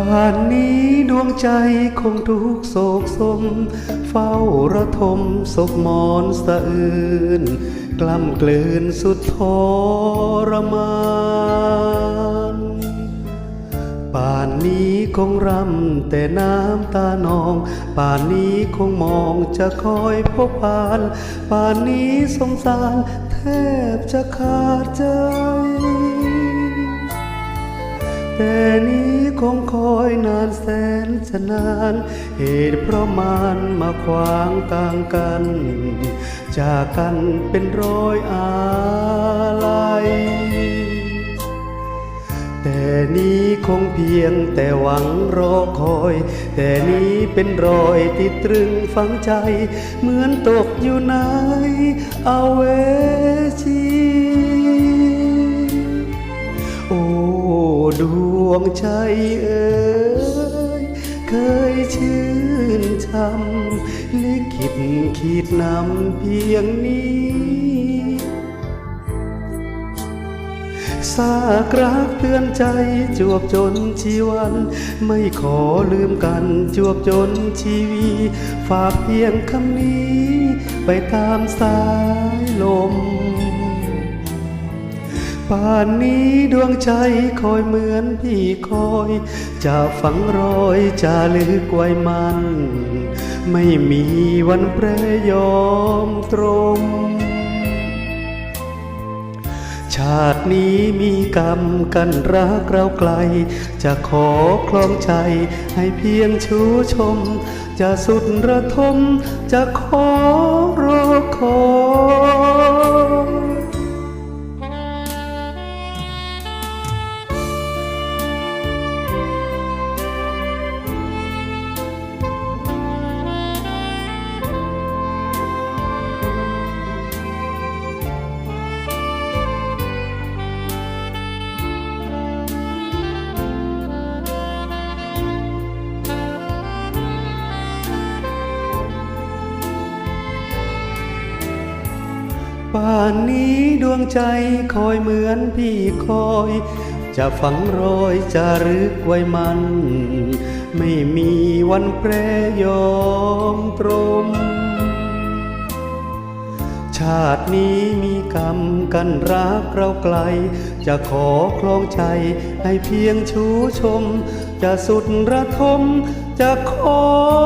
ป่านนี้ดวงใจคงทุกโศกสม เฝ้าระทมศกมอนสะอื่น กล้ำกลืนสุดทรมานป่านนี้คงรำแต่น้ำตานอง ป่านนี้คงมองจะคอยพบผ่าน ป่านนี้สงสารแทบจะขาดใจ แต่นี้คงคอยนานแสนจะนาน เหตุเพราะมานมาขวางกลางกัน จากกันเป็นร้อยอาลัยแต่นี้คงเพียงแต่หวังรอคอย แต่นี้เป็นรอยติดตรึงฝังใจ เหมือนตกอยู่ในอเวจีโอ้ ดวงใจเอ๋ยเคยชื่นชำลิขิตขีดนำเพียงนี้ซากรักเตือนใจจวบจนชีวัน ไม่ขอลืมกันจวบจนชีวี ฝากเพียงคำนี้ ไปตามสายล ป่านนี้ดวงใจคอยเหมือนพี่คอย จะฝังรอยจะลึกไว้มัน ไม่มีวันแปรยอมตรง ชาตินี้มีกรรมกันรักเราไกล จะขอคลองใจให้เพียงชูชม จะสุดระทมจะขอรอคอย ป่านนี้ดวงใจคอยเหมือนพี่คอย จะฝังรอยจะรึกไว้มัน ไม่มีวันแปรยอมตรม ชาตินี้มีกรรมกันรักเราไกล จะขอคลองใจให้เพียงชูชม จะสุดระทมจะขอรอ